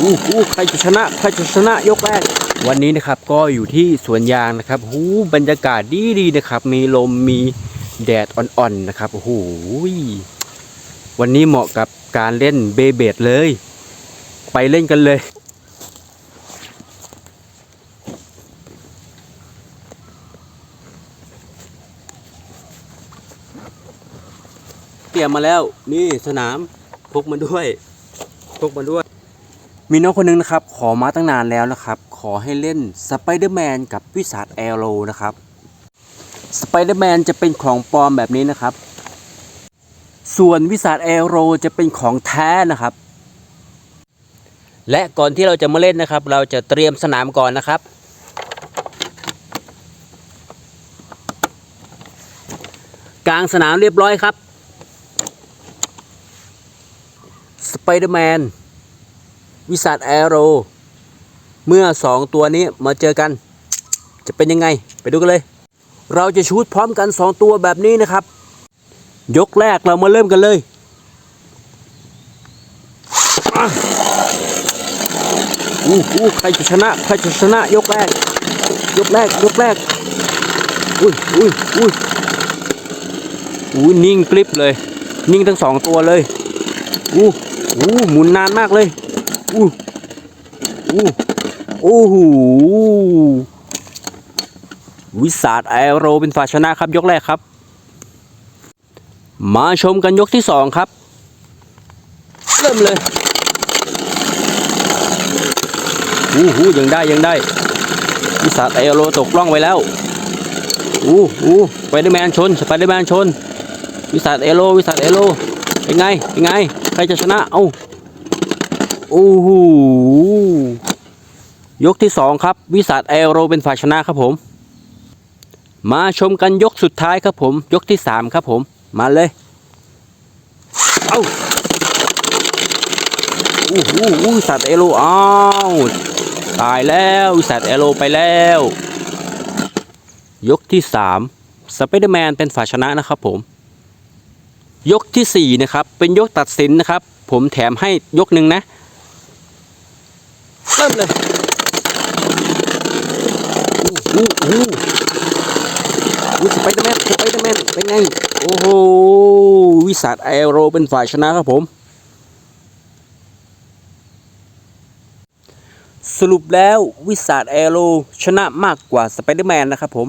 อู้หูใครจะชนะใครจะชนะยกแรกวันนี้นะครับก็อยู่ที่สวนยางนะครับหูบรรยากาศดีดีนะครับ มีลมมีแดดอ่อนๆนะครับโอ้โหวันนี้เหมาะกับการเล่นเบเบดเลย ไปเล่นกันเลยเตรียมมาแล้วนี่สนาม พกมาด้วยพกมาด้วย มีน้องคนหนึงนะครับ ขอมาตั้งนานแล้วนะครับ ขอให้เล่นสไปเดอร์แมนกับวิสัทแอโรนะครับสไปเดอร์แมนจะเป็นของปลอมแบบนี้นะครับ ส่วนวิสัทแอโรจะเป็นของแท้นะครับ และก่อนที่เราจะมาเล่นนะครับ เราจะเตรียมสนามก่อนนะครับกลางสนามเรียบร้อยครับ สไปเดอร์แมนวิสัทแอโรเมื่อสองตัวนี้มาเจอกัน จะเป็นยังไงไปดูกันเลย เราจะชูดพร้อมกันสองตัวแบบนี้นะครับ ยกแรกเรามาเริ่มกันเลย อู้หูใครจะชนะ ใครจะชนะ ยกแรก ยกแรก ยกแรก อุ้ยอุ้ยอุ้ยอุ้ยนิ่งกริบเลย นิ่งทั้งสองตัวเลยอู้ อู้หมุนนานมากเลยอู้อู้โอ้โหวิสาดแอโรเป็นฝ่ายชนะครับยกแรกครับ มาชมกันยกที่สองครับ เริ่มเลยอู้หูยังได้ยังได้ วิสาดแอโรตกล่องไว้แล้วอู้อู้ไปเดอร์แมนชนไปเดอร์แมนชน วิสาดเอโลวิสาดเอโล เป็นไง เป็นไง ใครจะชนะ เอ้าโอ้โหยกที่สองครับ วิสาดเอโรเป็นฝ่ายชนะครับผม มาชมกันยกสุดท้ายครับผม ยกที่สามครับผม มาเลย เอ้าโอ้โหวิสาดเอโลอ้าวตายแล้ววิสาดเอโลไปแล้ว ยกที่สามสไปเดอร์แมนเป็นฝ่ายชนะนะครับผม ยกที่ 4 นะครับ เป็นยกตัดสินนะครับ ผมแถมให้ยกหนึ่งนะ เริ่มเลยอู้อู้อู้อู้สไปเดอร์แมนสไปเดอร์แมนเป็นไง โอ้โห วิสัทแอโรเป็นฝ่ายชนะครับผม สรุปแล้ววิสัทแอโรชนะมากกว่าสไปเดอร์แมนนะครับผม